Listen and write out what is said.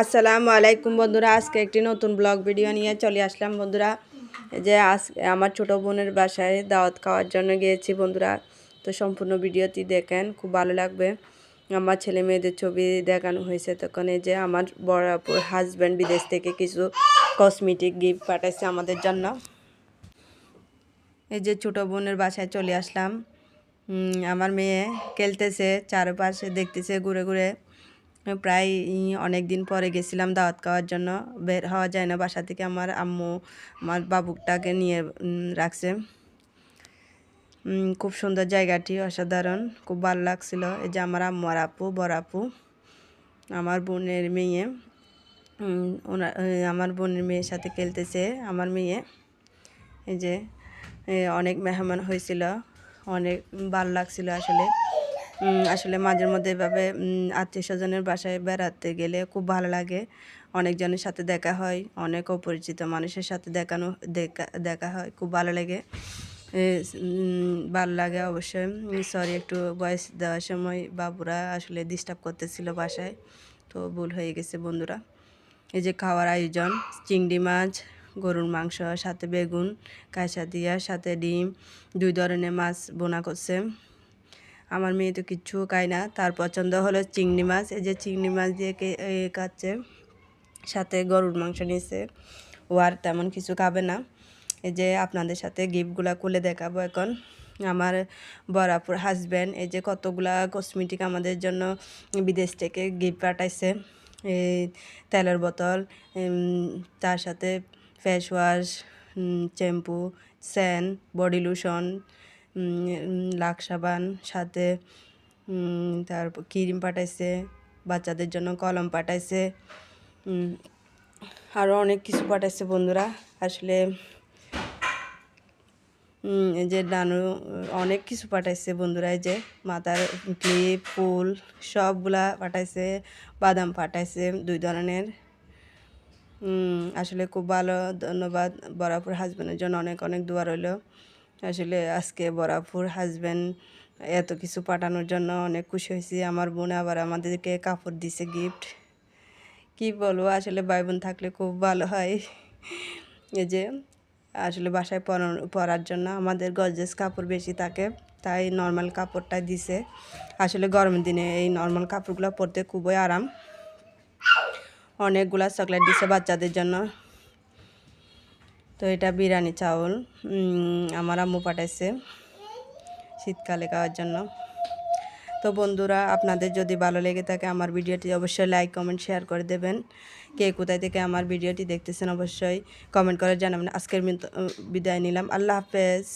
আসসালামু আলাইকুম বন্ধুরা, আজকে একটি নতুন ব্লগ ভিডিও নিয়ে চলে আসলাম বন্ধুরা। যে আজ আমার ছোট বোনের বাসায় দাওয়াত খাওয়ার জন্য গিয়েছি বন্ধুরা। তো সম্পূর্ণ ভিডিওটি দেখেন, খুব ভালো লাগবে। আমার ছেলে মেয়েদের ছবি দেখানো হয়েছে তখন এই যে আমার বড় হাজব্যান্ড বিদেশ থেকে কিছু কসমেটিক গিফট পাঠাইছে আমাদের জন্য। এই যে ছোট বোনের বাসায় চলে আসলাম। আমার মেয়ে খেলতেছে, চারপাশে দেখতেছে, ঘুরে ঘুরে। প্রায় অনেক দিন পরে গেছিলাম দাওয়াত খাওয়ার জন্য। বের হওয়া যায় না বাসা থেকে আমার আম্মু আমার বাবুকটাকে নিয়ে রাখছে। খুব সুন্দর জায়গাটি, অসাধারণ। খুব ভালো লাগছিল। এই যে আমার আম্মু আর আপু, বড় আপু, আমার বোনের মেয়ে। ওনার আমার বোনের মেয়ের সাথে খেলতেছে আমার মেয়ে। এই যে অনেক মেহমান হয়েছিল। অনেক ভালো লাগছিল আসলে। আসলে মাঝে মধ্যে এভাবে আত্মীয় স্বজনের বাসায় বেড়াতে গেলে খুব ভালো লাগে। অনেকজনের সাথে দেখা হয়, অনেক অপরিচিত মানুষের সাথে দেখানো, দেখা দেখা হয়, খুব ভালো লাগে। ভালো লাগে অবশ্যই। সরি একটু বয়স দেওয়ার সময় বাবুরা আসলে ডিস্টার্ব করতেছিল বাসায়, তো ভুল হয়ে গেছে বন্ধুরা। এই যে খাওয়ার আয়োজন, চিংড়ি মাছ, গরুর মাংস, সাথে বেগুন, কাঁচা দিয়া, সাথে ডিম, দুই ধরনের মাছ বোনা করছে। আমার মেয়ে তো কিচ্ছু খায় না। তার পছন্দ হলো চিংড়ি মাছ। এই যে চিংড়ি মাছ দিয়ে খাচ্ছে, সাথে গরুর মাংস নিয়েছে ও আর তেমন কিছু খাবে না। এই যে আপনাদের সাথে গিফটগুলো খুলে দেখাবো এখন। আমার বরাপুর হাজব্যান্ড এই যে কতগুলা কসমেটিক আমাদের জন্য বিদেশ থেকে গিফট পাঠাইছে। এই তেলের বোতল তার সাথে ফেস ওয়াশ শ্যাম্পু স্যান বডি লোশন লাক্স সাবান, সাথে তারপর ক্রিম পাঠাইছে, বাচ্চাদের জন্য কলম পাঠাইছে আরও অনেক কিছু পাঠাইছে বন্ধুরা। আসলে যে ডানু অনেক কিছু পাঠাইছে বন্ধুরা যে মাথার ক্লিপ, ফুল, সবগুলা পাঠাইছে, বাদাম পাঠাইছে, দুই ধরনের। আসলে খুব ভালো, ধন্যবাদ বরাপুর হাজব্যান্ডের জন্য অনেক অনেক দোয়া রইল। আসলে আজকে বরাপুর হাজব্যান্ড এত কিছু পাঠানোর জন্য অনেক খুশি হয়েছি। আমার বোন আবার আমাদেরকে কাপড় দিছে গিফট কি বলব, আসলে ভাই বোন থাকলে খুব ভালো হয়। এই যে, আসলে বাসায় পরার জন্য আমাদের গজেস কাপড় বেশি থাকে, তাই নর্মাল কাপড়টাই দিছে। আসলে গরমের দিনে এই নর্মাল কাপড়গুলো পরতে খুবই আরাম। অনেকগুলা চকলেট দিছে বাচ্চাদের জন্য। তো এটা বিরিয়ানি চাউল। আমার আম্মু পাঠাইছে শীতকালে খাওয়ার জন্য। তো বন্ধুরা, আপনাদের যদি ভালো লেগে থাকে আমার ভিডিওটি, অবশ্যই লাইক কমেন্ট শেয়ার করে দেবেন। কে কোথায় থেকে আমার ভিডিওটি দেখতেছেন, অবশ্যই কমেন্ট করে জানাবেন। আজকের বিদায় নিলাম। আল্লাহ হাফেজ।